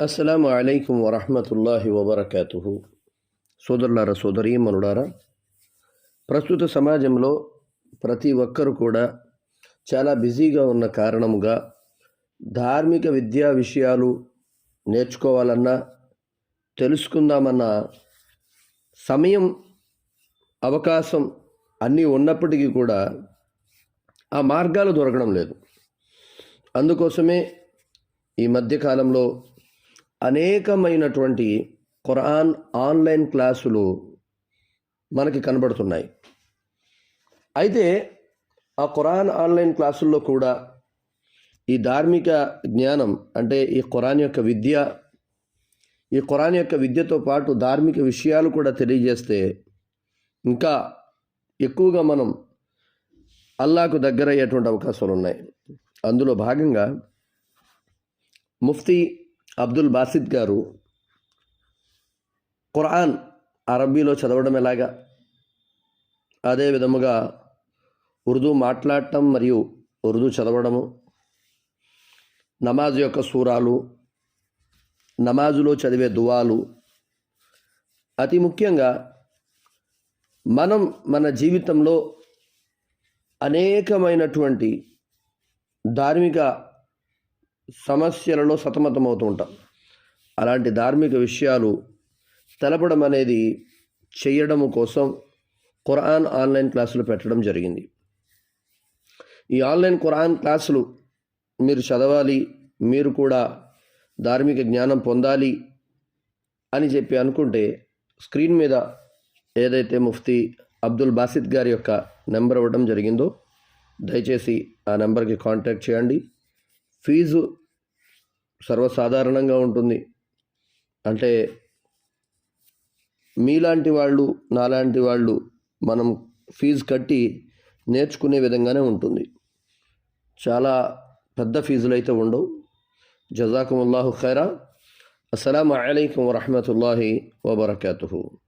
అస్సలం అయికం వరహమతుల్లాహి వబర్కాతుహు. సోదరులారా సోదరీమనులారా ప్రస్తుత సమాజంలో ప్రతి ఒక్కరు కూడా చాలా బిజీగా ఉన్న కారణముగా ధార్మిక విద్యా విషయాలు నేర్చుకోవాలన్నా తెలుసుకుందామన్నా సమయం అవకాశం అన్నీ ఉన్నప్పటికీ కూడా ఆ మార్గాలు దొరకడం లేదు. అందుకోసమే ఈ మధ్యకాలంలో అనేకమైనటువంటి ఖురాన్ ఆన్లైన్ క్లాసులు మనకి కనబడుతున్నాయి. అయితే ఆ ఖురాన్ ఆన్లైన్ క్లాసుల్లో కూడా ఈ ధార్మిక జ్ఞానం అంటే ఈ ఖురాన్ యొక్క విద్య ఈ ఖురాన్ యొక్క విద్యతో పాటు ధార్మిక విషయాలు కూడా తెలియజేస్తే ఇంకా ఎక్కువగా మనం అల్లాకు దగ్గర అయ్యేటువంటి అవకాశాలు ఉన్నాయి అందులో భాగంగా ముఫ్తీ అబ్దుల్ బాసిద్ గారు ఖురాన్ అరబీలో చదవడం ఎలాగా? అదే విధముగా ఉర్దూ మాట్లాడటం మరియు ఉర్దూ చదవడము నమాజ్ యొక్క సూరాలు నమాజులో చదివే దువాలు. అతి ముఖ్యంగా మనం మన జీవితంలో అనేకమైనటువంటి ధార్మిక సమస్యలలో సతమతమవుతూ ఉంటాం అలాంటి ధార్మిక విషయాలు తెలపడం అనేది చేయడము కోసం ఖురాన్ ఆన్లైన్ క్లాసులు పెట్టడం జరిగింది. ఈ ఆన్లైన్ ఖురాన్ క్లాసులు మీరు చదవాలి మీరు కూడా ధార్మిక జ్ఞానం పొందాలి అని చెప్పి అనుకుంటే స్క్రీన్ మీద ఏదైతే ముఫ్తీ అబ్దుల్ బాసిద్ గారి యొక్క నెంబర్ ఇవ్వడం జరిగిందో దయచేసి ఆ నెంబర్కి కాంటాక్ట్ చేయండి. ఫీజు సర్వసాధారణంగా ఉంటుంది. అంటే మీలాంటి వాళ్ళు నాలాంటి వాళ్ళు మనం ఫీజు కట్టి నేర్చుకునే విధంగానే ఉంటుంది. చాలా పెద్ద ఫీజులు అయితే ఉండవు. జజాకుముల్లాహు ఖైరా. అస్సలం అయికం వరహమతుల్లాహి వబర్కాతుహు.